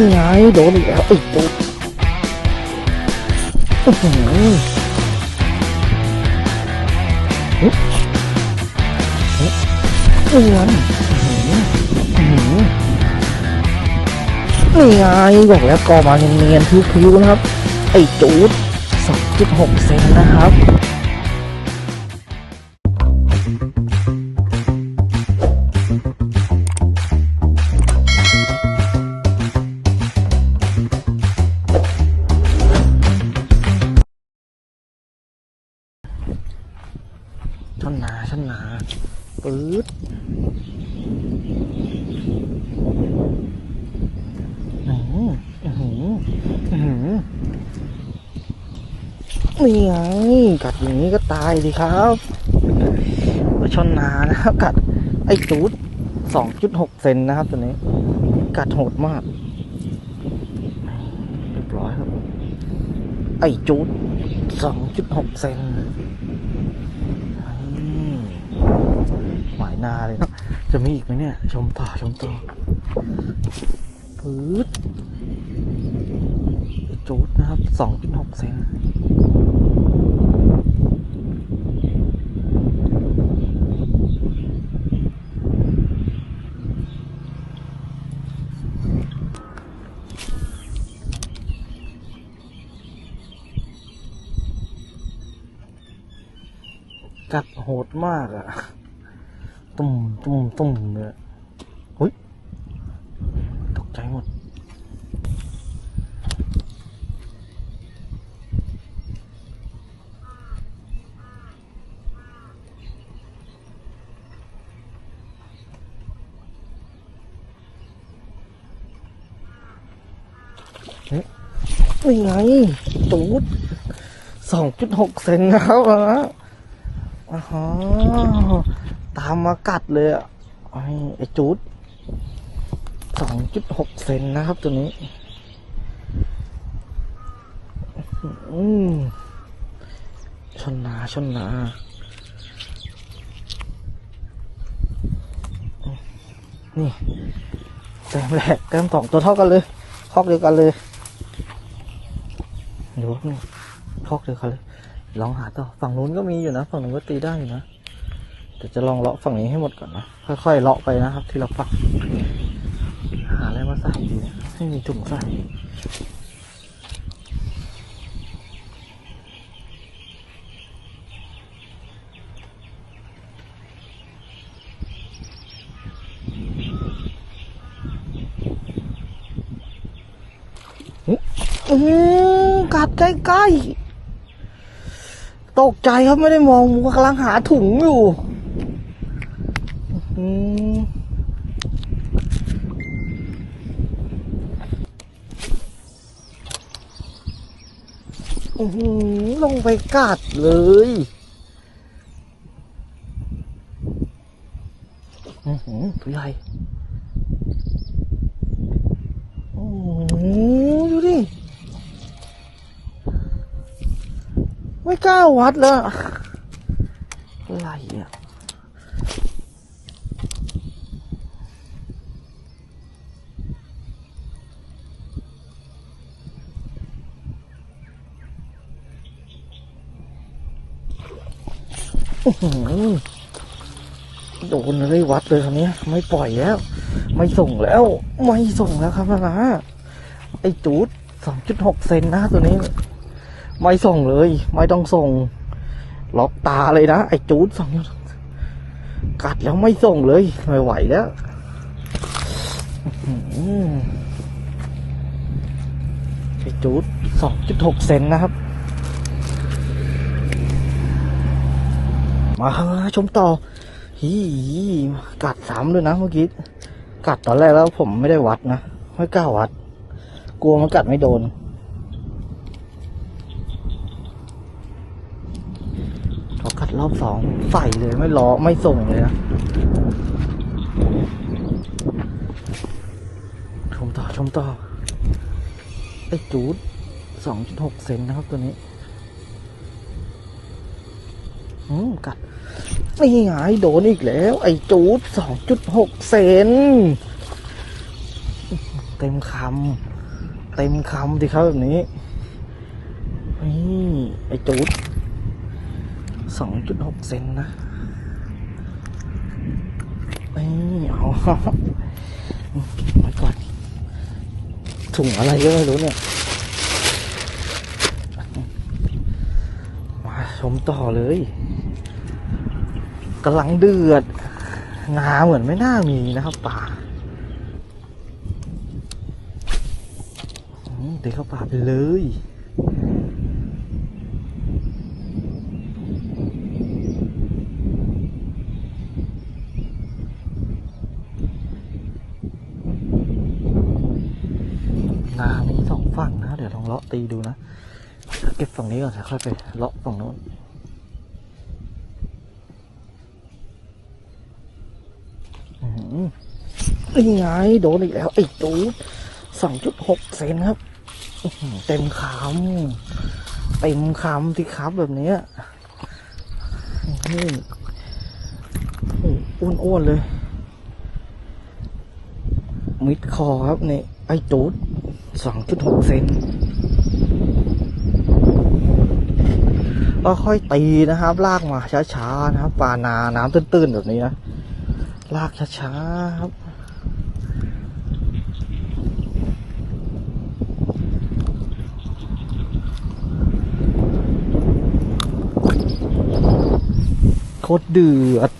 นี่ไงโดนอีกแล้วไอ้ตุ๊ดอื้อหือฮึบฮึบนี่ไงอื้อหืออื้อหือนี่ไงบอกแล้วกอมาเนียนๆผิวๆนะครับ ไอ้จูด2.6 เซนนะครับ นี่ไงกัดอย่างนี้ก็ตายสิครับว่าช่อนนานะครับกัดไอ้จูดสองจุดหกเซนนะครับตัวนี้ กัดโหดมากเรียบร้อยครับ ไอ้จูดสองจุดหกเซนหมายนาเลยนะจะมีอีกไหมเนี่ย ชมต่อชมต่อปื๊ดจูดนะครับสองจุดหกเซน กัดโหดมากอะตุ่มตุ่มตุ่มเลยหุ้ยตกใจหมดนี่ไง ตูดสองจุดหกเซนแล้วนะ อ๋อตามมากัดเลยอะไอ้จูดสองจุดหกเซนนะครับตัวนี้ อืมชนนาชนนานี่แต้มแรกแต้มสองตัวเท่ากันเลยคอกเดียวกันเลยเดี๋ยวนี่คอกเดียวกันเลย ลองหาต่อฝั่งนู้นก็มีอยู่นะ ฝั่งนู้นก็ตีได้อยู่นะแต่จะลองเลาะฝั่งนี้ให้หมดก่อนนะ ค่อยๆเลาะไปนะครับทีละฝั่งหาอะไรมาใส่ดีนะไม่มีถุงใส่อืมกัดใกล้ๆ ตกใจครับไม่ได้มองกำลังหาถุงอยู่อืมอื้อหือลงไปกัดเลยอือหือตัวใหญ่โอ้โหดูดิ ไม่ กล้าวัดแล้วอะไรอะอื้อหือโดนเลยวัดเลยคราวนี้ไม่ปล่อยแล้ว ไม่ส่งแล้ว ไม่ส่งแล้วครับนะไอ้จูดสองจุดหกเซนนะตัวนี้ ไม่ส่งเลย ไม่ต้องส่ง ล็อกตาเลยนะ ไอ้จูดสองกัดแล้วไม่ส่งเลยไม่ไหวแล้วไอ้จูดสองจุดหกเซนนะครับ มาชมต่อฮีกัดสามเลยนะเมื่อกี้ กัดตอนแรกแล้วผมไม่ได้วัดนะ ไม่กล้าวัด กลัวมันกัดไม่โดน พอกัด รอบสองใส่เลยไม่รอไม่ส่งเลยนะชมต่อชมต่อไอ้จูดสองจุดหกเซนนะครับตัวนี้อืมกัดนี่ไงโดนอีกแล้ว ไอ้จูดสองจุดหกเซนเต็มคำเต็มคำสิครับแบบนี้นี่ไอ้จูด สองจุดหกเซนนะนี่เอาไว้ก่อนถุงอะไรก็ไม่รู้เนี่ย มาชมต่อเลยกำลังเดือด งาเหมือนไม่น่ามีนะครับป่าอืมเตะเข้าป่าไปเลย นามีสองฝั่งนะ เดี๋ยวลองเลาะ ตีดูนะ เก็บฝั่งนี้ก่อนค่อยไปเลาะฝั่งโน้นอื้อหือนี่ไงโดนอีกแล้วไอ้ตูสองจุดหกเซนครับ เต็มคำเต็มคำที่ครับแบบนี้ยนี่อ้วนเลย มิดคอครับนี่ไอ้ตูดสองจุดหกเซน ก็ค่อยตีนะครับ ลากมาช้าๆนะครับปลานาน้ำตื้นๆแบบนี้นะลากช้าๆครับโคตรเดือด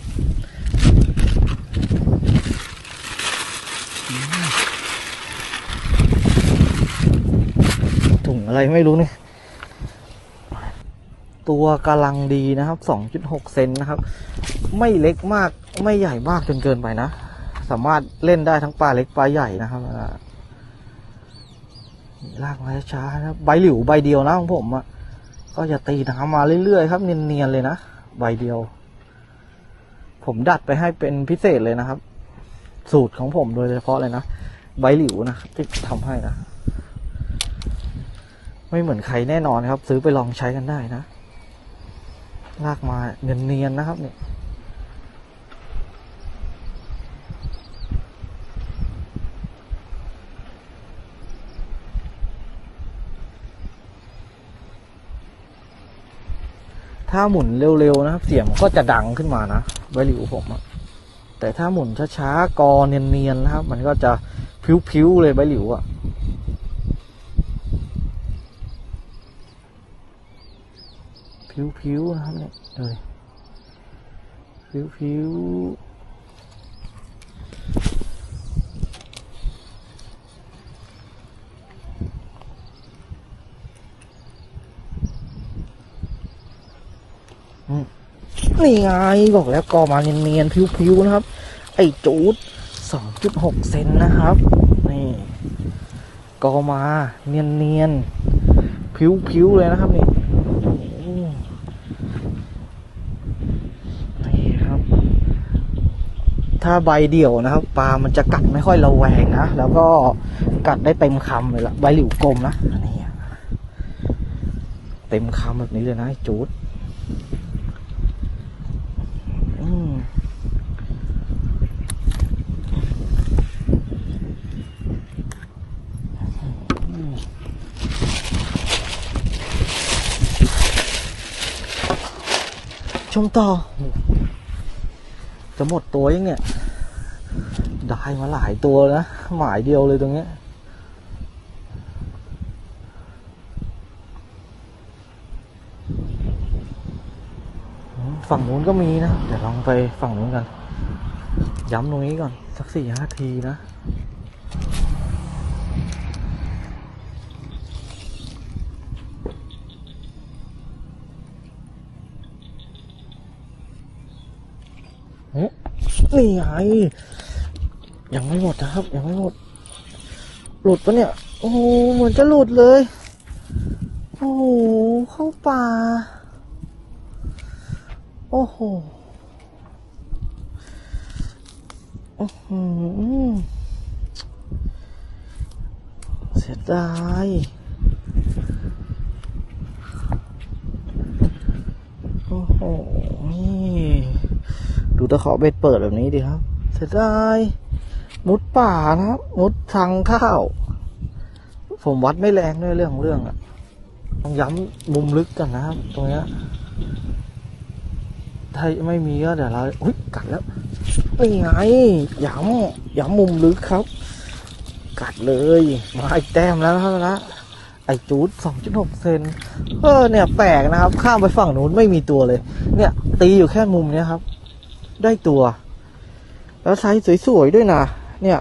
ถุงอะไรไม่รู้เนี่ย ตัวกำลังดีนะครับ 2.6 เซนนะครับ ไม่เล็กมากไม่ใหญ่มากจนเกินไปนะ สามารถเล่นได้ทั้งปลาเล็กปลาใหญ่นะครับลากมาช้าๆนะใบหลิวใบเดียวนะของผมอะ่ะก็จะตีน้ำมาเรื่อยๆครับ เนียนๆเลยนะใบเดียว ผมดัดไปให้เป็นพิเศษเลยนะครับ สูตรของผมโดยเฉพาะเลยนะใบหลิวนะครับที่ทำให้นะ ไม่เหมือนใครแน่นอนครับ ซื้อไปลองใช้กันได้นะ ลากมาเนียนๆนะครับเนี่ยถ้าหมุนเร็วๆนะครับ เสียงก็จะดังขึ้นมานะใบหลิวผมอะแต่ถ้าหมุนช้าๆกอเนียนๆนะครับ มันก็จะพิ้วๆเลยใบหลิวอะ พิ้วๆนะครับเนี่ยดูดิผิวๆนี่ไงบอกแล้วกอมาเนียนๆพิ้วๆนะครับ ไอ้จูดสองจุดหกเซนนะครับนี่กอมาเนียนๆพิ้วๆเลยนะครับนี่โอ้โหนี่ครับ ถ้าใบเดี่ยวนะครับปลามันจะกัดไม่ค่อยระแวงนะ แล้วก็กัดได้เต็มคำเลยละใบหลิวกลมนะนี่เต็มคำแบบนี้เลยนะจูดชมต่อ จะหมดตัวยังเนี่ย ได้มาหลายตัวนะ หมายเดียวเลยตรงเนี้ยฝั่งนู้นก็มีนะ เดี๋ยวลองไปฝั่งนู้นกัน ย้ำตรงนี้ก่อน สักสี่ห้าทีนะ นี่ไงยังไม่หมดนะครับ ยังไม่หมด หลุดปะเนี่ย โอ้เหมือนจะหลุดเลย โอ้โหเข้าป่า โอ้โหอื้อหือเสียดายโอ้โหนี่ ดู ตะขอเบ็ดเปิดแบบนี้ดีครับ เสียดายมุดป่านะครับ มุดทางข้าว ผมวัดไม่แรงด้วยเรื่องของเรื่องอะต้องย้ำมุมลึกกันนะครับ ตรงเนี้ยถ้าไม่มีก็เดี๋ยวเราอุ้ยกัดแล้วนี่ไงย้ำย้ำมุมลึกครับ กัดเลย มาไอ้แต้มแล้วนะครับนะไอ้จูดสองจุดหกเซนเออเนี่ยแปลกนะครับ ข้ามไปฝั่งนู้นไม่มีตัวเลย เนี่ย ตีอยู่แค่มุมเนี้ยครับ ได้ตัว แล้วไซส์สวยๆด้วยนะ เนี่ย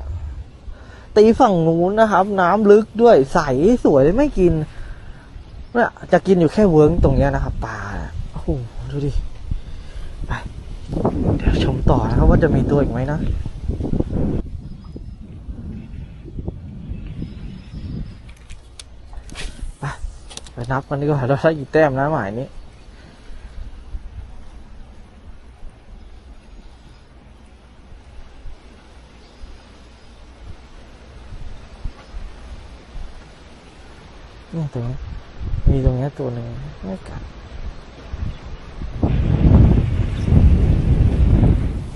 ตีฝั่งนู้นนะครับ น้ำลึกด้วยใสสวยไม่กินเนี่ยจะกินอยู่แค่เวิร์งตรงเนี้ยนะครับปลาโอ้โหดูดิไปเดี๋ยวชมต่อนะครับว่าจะมีตัวอีกไหมนะไปไปนับกันดีกว่าเราได้กี่แต้มนะหมายนี้ นี่ตรงนี้มีตรงนี้ตัวหนึ่งไม่กัด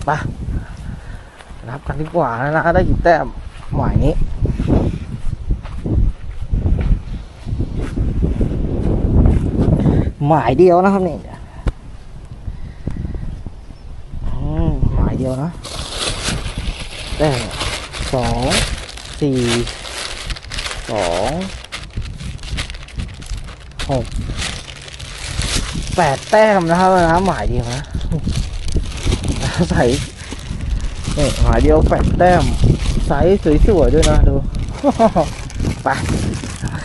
ไปนับกันดีกว่านะนะได้กี่แต้มหมายนี้หมายเดียวนะครับนี่หมายเดียวนะแต้มสองสี่องหก แปดแต้มนะครับนะหมายเดียวนะใส่นี่หมายเดียวแปดแต้มไซส์สวยๆด้วยนะดูไป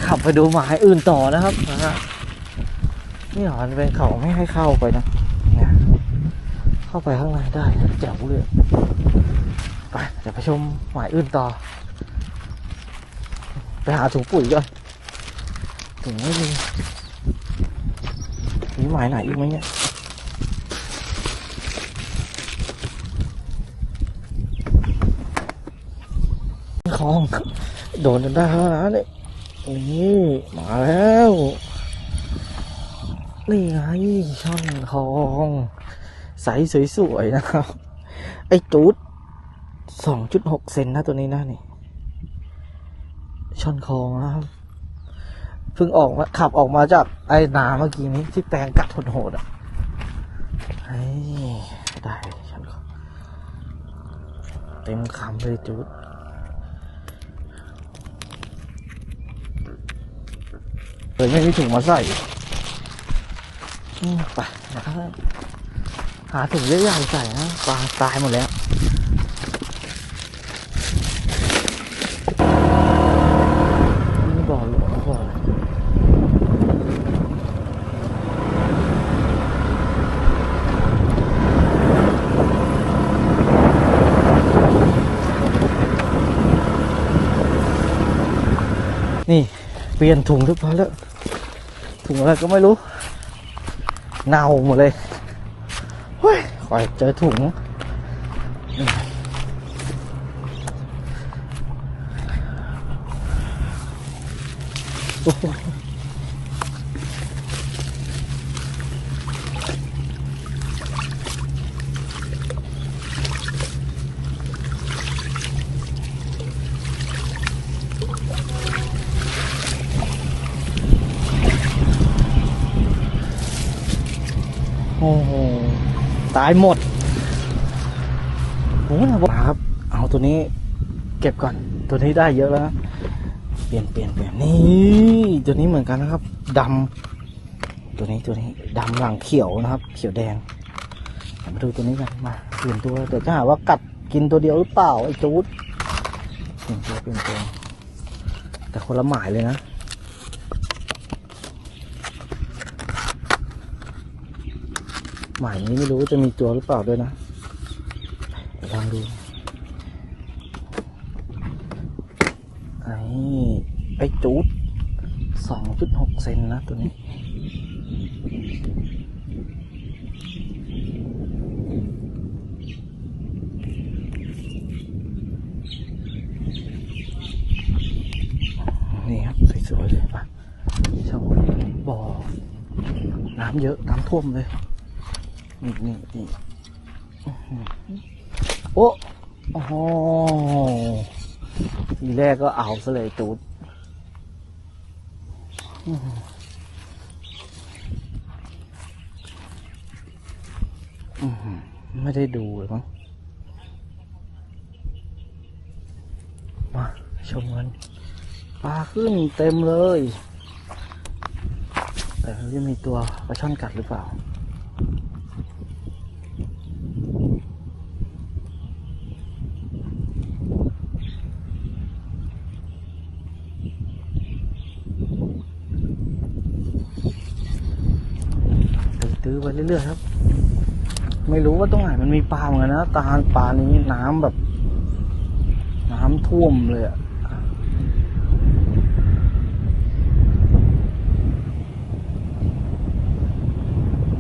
ขับไปดูหมายอื่นต่อนะครับนะนี่หรอมันเป็นเขาไม่ให้เข้าไปนะเข้าไปข้างในได้แจ๋วเลยไปเดี๋ยวไปชมหมายอื่นต่อ ไปหาถุงปุ๋ยก่อนถุงไม่มี หมายไหนอีกไหมเนี่ยของ โดนจนได้แล้วนะเนี่ยนี่มาแล้ว นี่ไงช่อนทอง ใสสวยๆนะครับ ไอ้จูดสองจุดหกเซนนะตัวนี้นะนี่ ช่อนคองนะครับ เพิ่งออกมาขับออกมาจากไอ้นาเมื่อกี้นี้ที่แปลงกัดโหดอะได้ช่อนเต็มคำเลยจูดเลยไม่มีถุงมาใส่ไปนะครับหาถุงใหญ่ๆใส่นะปลาตายหมดแล้วนี่บ่อหลวงบ่ออะไรนี่ เปลี่ยนถุงเรียบร้อยแล้วถุงอะไรก็ไม่รู้เน่าหมดเลยเฮ้ยขอให้เจอถุงโอ้โหโอ้โห ตายหมดโอ้โหมาครับ เอาตัวนี้ เก็บก่อน ตัวนี้ได้เยอะแล้ว เปลี่ยนเปลี่ยนเปลี่ยนนี่ ตัวนี้เหมือนกันนะครับดำตัวนี้ตัวนี้ดำหลังเขียวนะครับ เขียวแดงมาดูตัวนี้กันมาเปลี่ยนตัวเดี๋ยวจะหาว่ากัดกินตัวเดียวหรือเปล่าไอ้จูดเปลี่ยนตัวเปลี่ยนตัวแต่คนละหมายเลยนะ หมายนี้ไม่รู้ว่าจะมีตัวหรือเปล่าด้วยนะลองดูไอ้ไอ้จูดสองจุดหกเซนนะตัวนี้นี่ครับสวยๆเลยปะช่องบ่อน้ำเยอะ น้ำท่วมเลย นี่นี่นี่โอ้โอ้โหทีแรกก็เอาซะเลยจูดไม่ได้ดูเลยมั้งมาชมกันปลาขึ้นเต็มเลย แต่ไม่รู้จะมีตัวปลาช่อนกัดหรือเปล่า ตื้อไป เรื่อยๆครับ ไม่รู้ว่าตรงไหนมันมีปลาเหมือนกันนะตาปลานี้น้ำแบบ น้ำท่วมเลยอะ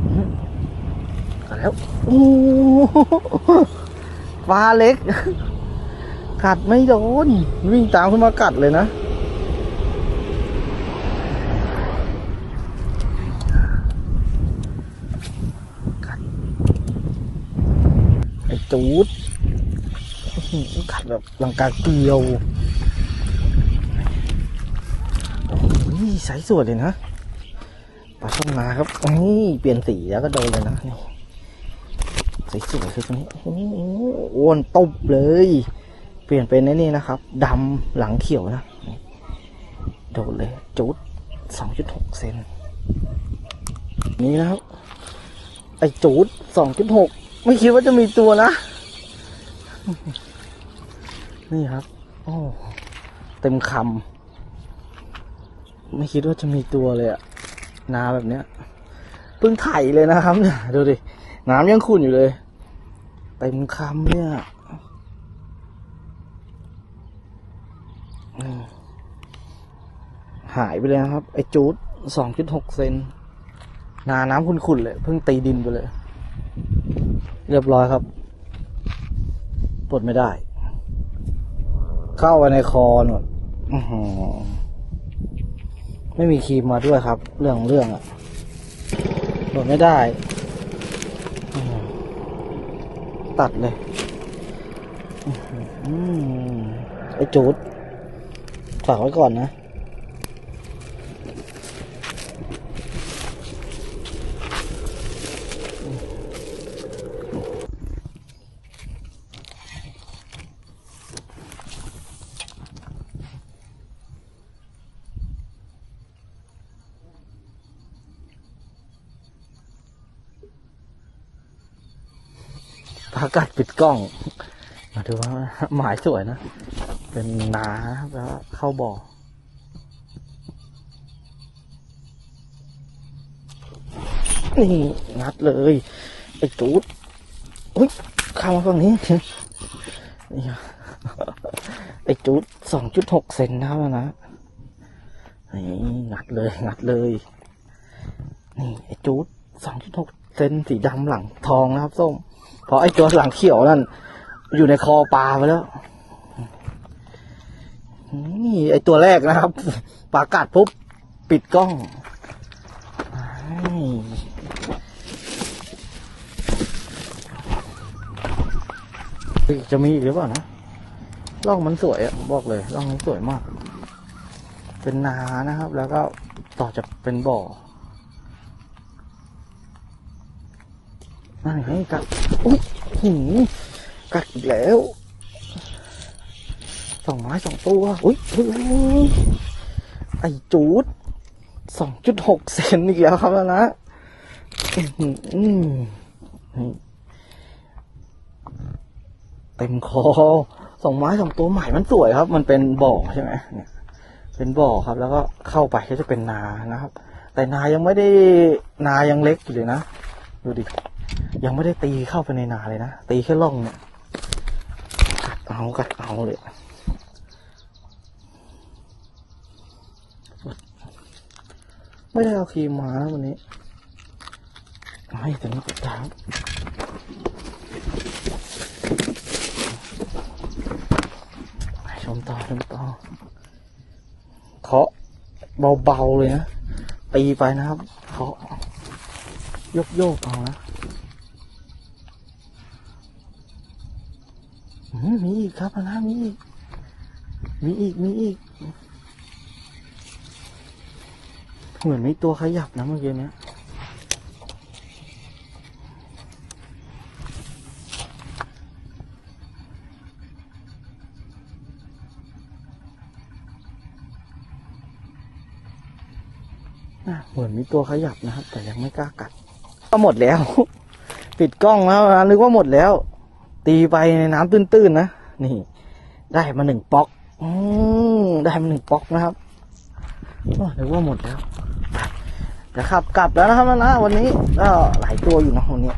อื้อแล้วโอ้ปลาเล็ก กัดไม่โดน วิ่งตามขึ้นมากัดเลยนะ จูดอื้อหือกัดแบบลังกาเกลียวโอ้ยสายสวยเลยนะปลาช่อนนาครับนี่เปลี่ยนสีแล้วก็โดนเลยนะสายสวยคือตรงนี้โอ้โหวนตบเลย เปลี่ยนเป็นไอ้นี่นะครับดำหลังเขียวนะโดนเลยจูดสองจุดหกเซนนี่นะครับไอ้จูดสองจุดหก ไม่คิดว่าจะมีตัวนะ นี่ครับ โอ้เต็มคำไม่คิดว่าจะมีตัวเลยอะนาแบบเนี้ยเพิ่งไถเลยนะครับเนี่ยดูดิน้ำยังขุ่นอยู่เลยเต็มคำเนี่ยหายไปเลยนะครับ ไอจูดสองจุดหกเซนนาน้ำขุ่นๆเลย เพิ่งตีดินไปเลย เรียบร้อยครับ ปลดไม่ได้ เข้าไปในคอหนดอื้อหือไม่มีครีมมาด้วยครับ เรื่องเรื่องอะปลดไม่ได้ ตัดเลยไอ้จูดฝากไว้ก่อนนะากัดปิดกล้อง มาดูว่าหมายสวยนะ เป็นนาแล้วเข้าบ่อนี่งัดเลย ไอ้จูดอุ้ยเข้ามาฝั่งนี้นี่ไอ้จูดสองจุดหกเซนนะครับนะนี่งัดเลย งัดเลย นี่ไอ้จูดสองจุดหกเซนสีดำหลังทองนะครับส้ม เพราะไอ้ตัวหลังเขียวนั่น อยู่ในคอปลาไปแล้ว นี่ไอ้ตัวแรกนะครับปลากัดปุ๊บปิดกล้องจะมีอีกหรือเปล่านะร่องมันสวยอะบอกเลยร่องมันสวยมาก เป็นนานะครับ แล้วก็ต่อจากเป็นบ่อ นั่นไงกัดอุ้ยหืมกัดอีกแล้วสองไม้สองตัวอุ้ยอุ้ยอุ๊ยไอจูดสองจุดหกเซนอีกแล้วครับแล้วนะเต็มคอสองไม้สองตัวใหม่มันสวยครับ มันเป็นบ่อใช่ไหมเนี่ยเป็นบ่อครับ แล้วก็เข้าไปก็จะเป็นนานะครับ แต่นายังไม่ได้นายังเล็กอยู่เลยนะ ดูดิ ยังไม่ได้ตีเข้าไปในนาเลยนะ ตีแค่ล่องเนี่ย กัดเอากัดเอาเลยไม่ได้เอาครีมมาวันนี้ให้แต่นี้กดดาวไปชมต่อชมต่อเคาะเบาๆเลยนะ ตีไปนะครับเคาะโยกๆเอานะ อื อืมมีอี กครับนะมีอีก มีอีก มีอีก เหมือนมีตัวขยับนะเมื่อกี้เนี้ยอะเหมือนมีตัวขยับนะครับ แต่ยังไม่กล้ากัด ก็หมดแล้ว ปิดกล้องแล้วนะนึกว่าหมดแล้ว ตีไปในน้ำตื้นๆนะ นี่ ได้มาหนึ่งป๊อก อืมได้มาหนึ่งป๊อกนะครับโอ้นึกว่าหมดแล้วจะขับกลับแล้วนะครับนะวันนี้ก็หลายตัวอยู่นะวันนี้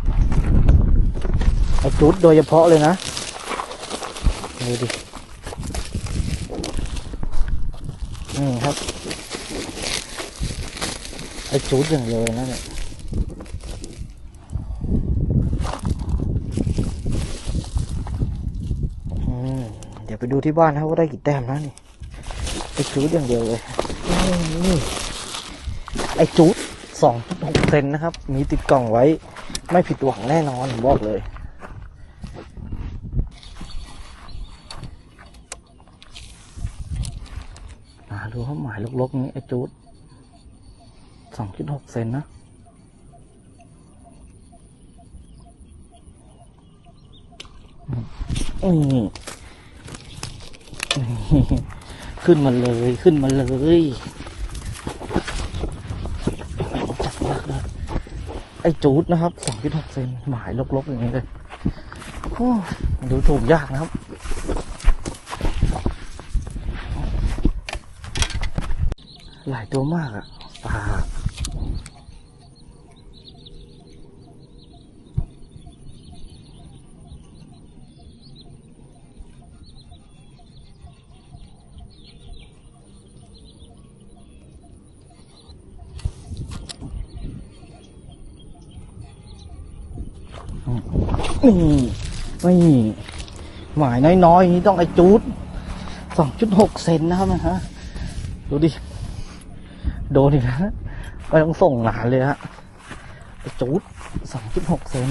ไอ้จุดโดยเฉพาะเลยนะดูดินี่ครับไอ้จุดอย่างเดียวเลยนะเนี่ย อืมเดี๋ยว ไปดูที่บ้านนะว่าได้กี่แต้มนะนี่ไอจูดอย่างเดียวเลยนี่ไอจูดสองจุดหกเซนนะครับ มีติดกล่องไว้ ไม่ผิดหวังแน่นอนผมบอกเลยมาดูเขาหมายลกๆนี้ไอจูดสองจุดหกเซนนะนี่นี่ ขึ้นมาเลยขึ้นมาเลยจับยากเลยไอ้จูดนะครับสองจุดหกเซนหมายลกๆอย่างนี้เลยดูถูกยากนะครับ หลายตัวมากอะปลา นี่นี่หมายน้อยๆอยนี้ต้องไอจูดสองจุดหกเซนนะครับนะฮะดูดิ โดนอีกแล้วไม่ต้องส่งหลานเลยฮะไอจูดสองจุดหกเซน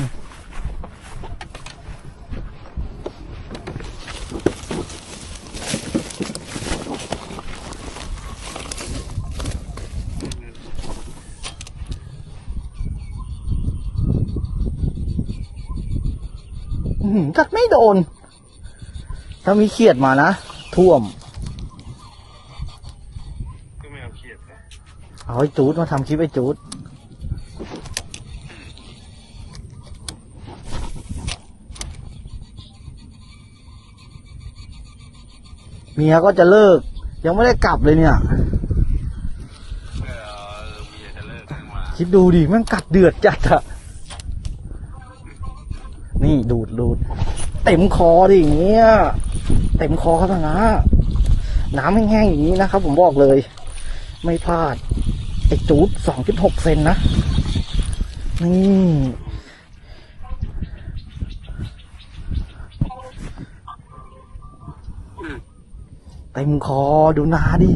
กัดไม่โดน ถ้ามีเขียดมานะ ท่วม ก็ไม่เอาเขียดนะเอาไอ้จูดมาทำคลิปไอ้จูดเมียก็จะเลิก ยังไม่ได้กลับเลยเนี่ย เออเมียจะเลิกกันมาคิดดูดิแมันกัดเดือดจัดอะนี่ ดูดเต็มคอดิอย่างเงี้ยเต็มคอครับนะน้ำแห้งๆอย่างนี้นะครับ ผมบอกเลย ไม่พลาดไอจูดสองจุดหกเซนนะ นี่เต็มคอดูนาดิ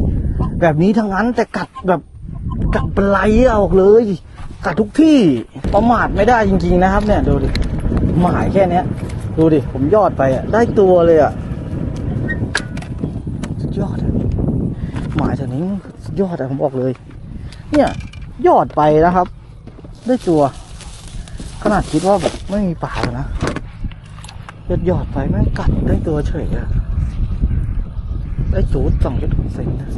แบบนี้ทั้งนั้นแต่กัดแบบกัดเป็นไหลออกเลย กัดทุกที่ประมาทไม่ได้จริง ๆ นะครับ เนี่ยดูดิ หมายแค่เนี้ย ดูดิ ผมยอดไปอะ ได้ตัวเลยอะสุดยอดอะหมายจากนี้สุดยอดอะผมบอกเลย เนี่ยยอดไปนะครับ ได้ตัว ขนาดคิดว่าแบบไม่มีปลาเลยนะยอดยอดไปแม่งกัดได้ตัวเฉยอะ ได้จูดสองจุดหกเซนนะ